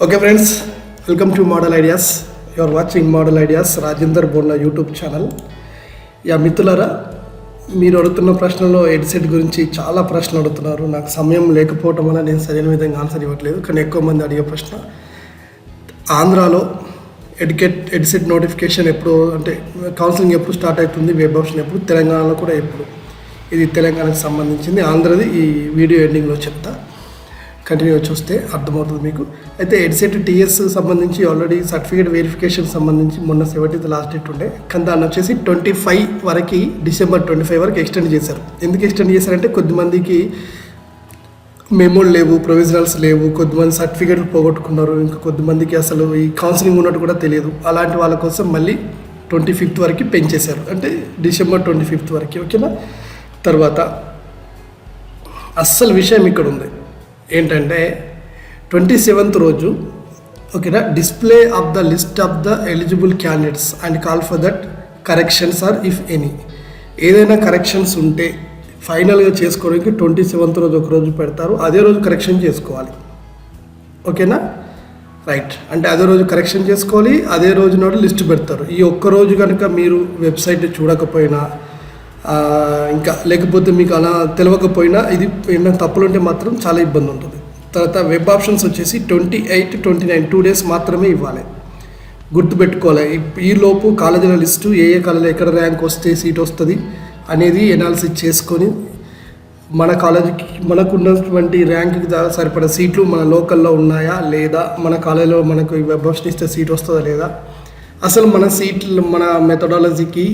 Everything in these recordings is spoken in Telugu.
Okay friends welcome to model ideas you are watching model ideas Rajender Borla YouTube channel yeah మిత్రులరా మీరు అడుగుతున్న ప్రశ్నలో హెడ్సెట్ గురించి చాలా ప్రశ్నలు అడుగుతున్నారు. నాకు సమయం లేకపోవటం వల్ల నేను సరైన విధంగా ఆన్సర్ ఇవ్వట్లేదు. కానీ ఎక్కువ మంది అడిగే ప్రశ్న ఆంధ్రాలో ఎడ్యుకేట్ ఎడ్సెట్ నోటిఫికేషన్ ఎప్పుడు అంటే కౌన్సిలింగ్ ఎప్పుడు స్టార్ట్ అవుతుంది వెబ్ ఆప్షన్ ఎప్పుడు తెలంగాణలో కూడా ఎప్పుడు. ఇది తెలంగాణకు సంబంధించింది. ఆంధ్రది ఈ వీడియో ఎండింగ్లో చెప్తా. కంటిన్యూ చూస్తే అర్థమవుతుంది మీకు. అయితే ఎడ్సెట్ టీఎస్ సంబంధించి ఆల్రెడీ సర్టిఫికేట్ వెరిఫికేషన్ సంబంధించి మొన్న సెవెంటీన్త్ లాస్ట్ డేట్ ఉండే. కానీ దాన్ని వచ్చేసి ట్వంటీ ఫైవ్ వరకు డిసెంబర్ ట్వంటీ ఫైవ్ వరకు ఎక్స్టెండ్ చేశారు. ఎందుకు ఎక్స్టెండ్ చేశారంటే కొద్దిమందికి మెమోలు లేవు ప్రొవిజనల్స్ లేవు కొద్దిమంది సర్టిఫికేట్లు పోగొట్టుకున్నారు ఇంకా కొద్దిమందికి అసలు ఈ కౌన్సిలింగ్ ఉన్నట్టు కూడా తెలియదు. అలాంటి వాళ్ళ కోసం మళ్ళీ ట్వంటీ ఫిఫ్త్ వరకు పెంచేశారు. అంటే డిసెంబర్ ట్వంటీ ఫిఫ్త్ వరకు ఓకేనా? తర్వాత అస్సలు విషయం ఇక్కడ ఉంది ఏంటంటే ట్వంటీ సెవెంత్ రోజు ఓకేనా? Display of the list of the eligible candidates and call for that corrections are if any. ఏదైనా కరెక్షన్స్ ఉంటే ఫైనల్గా చేసుకోవడానికి ట్వంటీ సెవెంత్ రోజు ఒక రోజు పెడతారు అదే రోజు కరెక్షన్ చేసుకోవాలి. ఓకేనా? రైట్. అంటే అదే రోజు కరెక్షన్ చేసుకోవాలి అదే రోజు నాడు లిస్ట్ పెడతారు. ఈ ఒక్క రోజు కనుక మీరు వెబ్సైట్ చూడకపోయినా ఇంకా లేకపోతే మీకు అలా తెలియకపోయినా ఇది ఏమైనా తప్పులు ఉంటే మాత్రం చాలా ఇబ్బంది ఉంటుంది. తర్వాత వెబ్ ఆప్షన్స్ వచ్చేసి twenty eight twenty nine two days మాత్రమే ఇవ్వాలి. గుర్తుపెట్టుకోవాలి. ఈ- ఈ లోపు కాలేజీల లిస్టు ఏ ఏ కాలేజీలో ఎక్కడ ర్యాంక్ వస్తే సీట్ వస్తుంది అనేది ఎనాలిసిస్ చేసుకొని మన కాలేజీకి మనకు ఉన్నటువంటి ర్యాంక్కి దా- సరిపడా సీట్లు మన లోకల్లో ఉన్నాయా లేదా? మన కాలేజీలో మనకు వెబ్ ఆప్షన్ ఇస్తే సీట్ వస్తుందా లేదా? అసలు మన సీట్లు మన మెథడాలజీకి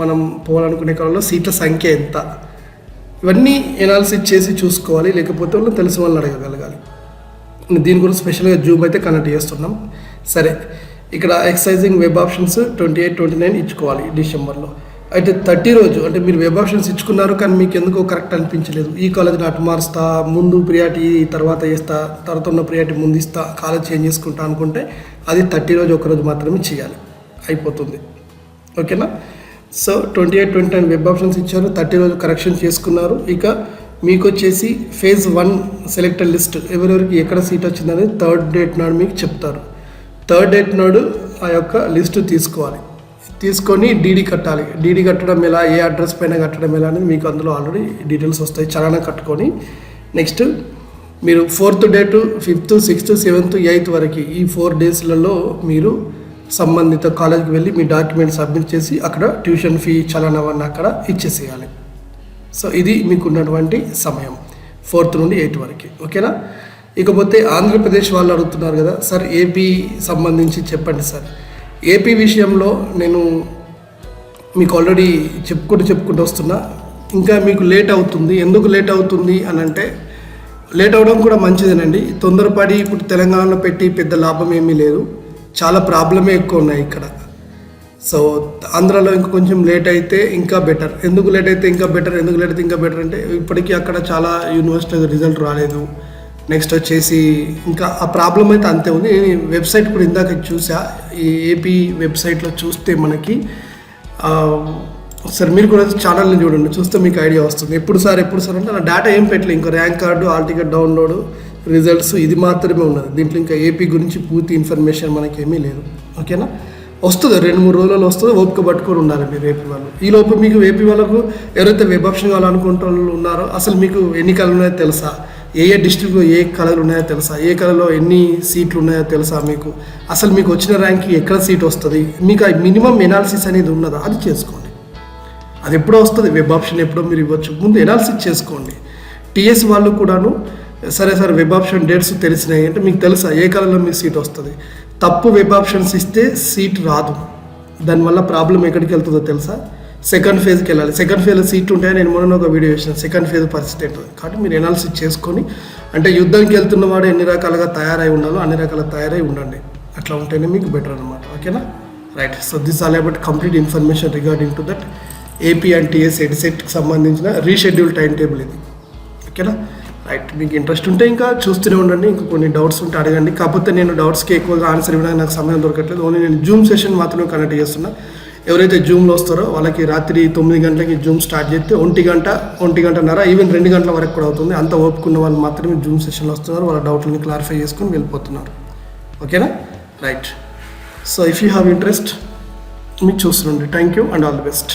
మనం పోవాలనుకునే కాలంలో సీట్ల సంఖ్య ఎంత? ఇవన్నీ ఎనాలిసిస్ చేసి చూసుకోవాలి. లేకపోతే వాళ్ళు తెలిసిన వాళ్ళని అడగగలగాలి. దీని గురించి స్పెషల్గా జూమ్ అయితే కనెక్ట్ చేస్తున్నాం. సరే ఇక్కడ exercising web options twenty eight twenty nine ఇచ్చుకోవాలి డిసెంబర్లో అయితే థర్టీ రోజు అంటే మీరు వెబ్ ఆప్షన్స్ ఇచ్చుకున్నారు కానీ మీకు ఎందుకో కరెక్ట్ అనిపించలేదు. ఈ కాలేజ్ అటు మారుస్తా ముందు ప్రియారిటీ తర్వాత చేస్తా తర్వాత ఉన్న ప్రియారిటీ ముందు ఇస్తా కాలేజ్ చేంజ్ చేసుకుంటా అనుకుంటే అది థర్టీ రోజు ఒక రోజు మాత్రమే చేయాలి. అయిపోతుంది. ఓకేనా? So twenty eight twenty nine web options ఇచ్చారు. థర్టీ రోజు కరెక్షన్ చేసుకున్నారు. ఇక మీకు వచ్చేసి ఫేజ్ వన్ సెలెక్టర్ లిస్ట్ ఎవరెవరికి ఎక్కడ సీట్ వచ్చిందనేది థర్డ్ డేట్ నాడు మీకు చెప్తారు. థర్డ్ డేట్ నాడు ఆ యొక్క లిస్టు తీసుకోవాలి. తీసుకొని డీడీ కట్టాలి. డీడీ కట్టడం ఎలా? ఏ అడ్రస్ పైన కట్టడం ఎలా అనేది మీకు అందులో ఆల్రెడీ డీటెయిల్స్ వస్తాయి. చలానా కట్టుకొని నెక్స్ట్ మీరు fourth date fifth sixth seventh eighth వరకు ఈ ఫోర్ డేస్లలో మీరు సంబంధిత కాలేజ్కి వెళ్ళి మీ డాక్యుమెంట్ సబ్మిట్ చేసి అక్కడ ట్యూషన్ ఫీ చలన అవన్నీ అక్కడ ఇచ్చేసేయాలి. సో ఇది మీకున్నటువంటి సమయం ఫోర్త్ నుండి ఎయిట్ వరకు. ఓకేనా? ఇకపోతే ఆంధ్రప్రదేశ్ వాళ్ళు అడుగుతున్నారు కదా సార్ ఏపీ సంబంధించి చెప్పండి సార్. ఏపీ విషయంలో నేను మీకు ఆల్రెడీ చెప్పుకుంటూ చెప్పుకుంటూ వస్తున్నా ఇంకా మీకు లేట్ అవుతుంది. ఎందుకు లేట్ అవుతుంది అని అంటే లేట్ అవడం కూడా మంచిదేనండి. తొందరపడి ఇప్పుడు తెలంగాణలో పెట్టి పెద్ద లాభం ఏమీ లేదు. చాలా ప్రాబ్లమే ఎక్కువ ఉన్నాయి ఇక్కడ. సో ఆంధ్రాలో ఇంకా కొంచెం లేట్ అయితే ఇంకా బెటర్. ఎందుకు లేట్ అయితే ఇంకా బెటర్ ఎందుకు లేట్ అయితే ఇంకా బెటర్ అంటే ఇప్పటికీ అక్కడ చాలా యూనివర్సిటీ రిజల్ట్ రాలేదు. నెక్స్ట్ వచ్చేసి ఇంకా ఆ ప్రాబ్లం అయితే అంతే ఉంది. నేను వెబ్సైట్ కూడా ఇందాక చూసా. ఈ ఏపీ వెబ్సైట్లో చూస్తే మనకి సార్ మీరు కూడా ఛానల్ని చూడండి చూస్తే మీకు ఐడియా వస్తుంది. ఎప్పుడు సార్ ఎప్పుడు సార్ అంటే నా డేటా ఏం పెట్టలేదు ఇంకా rank card hall ticket download results ఇది మాత్రమే ఉన్నది. దీంట్లో ఇంకా ఏపీ గురించి పూర్తి ఇన్ఫర్మేషన్ మనకి ఏమీ లేదు ఓకేనా వస్తుంది? రెండు మూడు రోజులలో వస్తుంది? ఓపిక పట్టుకొని ఉండాలి మీరు ఏపీ వాళ్ళు. ఈ లోపు మీకు ఏపీ వాళ్ళకు ఎవరైతే వెబ్ ఆప్షన్ కావాలనుకుంటే వాళ్ళు ఉన్నారో అసలు మీకు ఎన్ని కళలు ఉన్నాయో తెలుసా? ఏ ఏ డిస్ట్రిక్ట్లో ఏ కళలు ఉన్నాయో తెలుసా? ఏ కళలో ఎన్ని సీట్లు ఉన్నాయో తెలుసా మీకు? అసలు మీకు వచ్చిన ర్యాంక్కి ఎక్కడ సీట్ వస్తుంది? మీకు ఆ మినిమం ఎనాలిసిస్ అనేది ఉన్నదా? అది చేసుకోండి. అది ఎప్పుడో వస్తుంది? వెబ్ ఆప్షన్ ఎప్పుడో మీరు ఇవ్వచ్చు. ముందు ఎనాలిసిస్ చేసుకోండి. టీఎస్ వాళ్ళు కూడాను సరే సార్ వెబ్ ఆప్షన్ డేట్స్ తెలిసినాయి అంటే మీకు తెలుసా ఏ కాలంలో మీకు సీట్ వస్తుంది? తప్పు వెబ్ ఆప్షన్స్ ఇస్తే సీట్ రాదు. దానివల్ల ప్రాబ్లం ఎక్కడికి వెళ్తుందో తెలుసా? సెకండ్ ఫేజ్కి వెళ్ళాలి. సెకండ్ ఫేజ్లో సీట్ ఉంటే నేను మొన్న ఒక వీడియో చేసిన. సెకండ్ ఫేజ్ పరిస్థితి ఉంటుంది కాబట్టి మీరు ఎనాలిసిస్ చేసుకొని అంటే యుద్ధానికి వెళ్తున్న వాడు ఎన్ని రకాలుగా తయారై ఉండాలో అన్ని రకాల తయారై ఉండండి. అట్లా ఉంటేనే మీకు బెటర్ అనమాట ఓకేనా? Right so this all about complete information regarding to that AP and TS ఎడ్సెట్కి సంబంధించిన రీషెడ్యూల్ టైం టేబుల్ ఇది. ఓకేనా? రైట్ మీకు ఇంట్రెస్ట్ ఉంటే ఇంకా చూస్తూనే ఉండండి. ఇంకా కొన్ని డౌట్స్ ఉంటే అడగండి. కాకపోతే నేను డౌట్స్కి ఎక్కువగా ఆన్సర్ ఇవ్వడానికి నాకు సమయం దొరకట్లేదు. ఓన్లీ నేను జూమ్ సెషన్ మాత్రమే కనెక్ట్ చేస్తున్నా. ఎవరైతే జూమ్లో వస్తారో వాళ్ళకి రాత్రి తొమ్మిది గంటలకి జూమ్ స్టార్ట్ చేస్తే ఒంటి గంట ఒంటి గంటన్నర ఈవెన్ రెండు గంటల వరకు కూడా అవుతుంది. అంత ఓపుకున్న వాళ్ళు మాత్రమే జూమ్ సెషన్లో వస్తున్నారు. వాళ్ళ డౌట్లని క్లారిఫై చేసుకొని వెళ్ళిపోతున్నారు. ఓకేనా right so if you have interest మీకు చూస్తుండండి. Thank you and all the best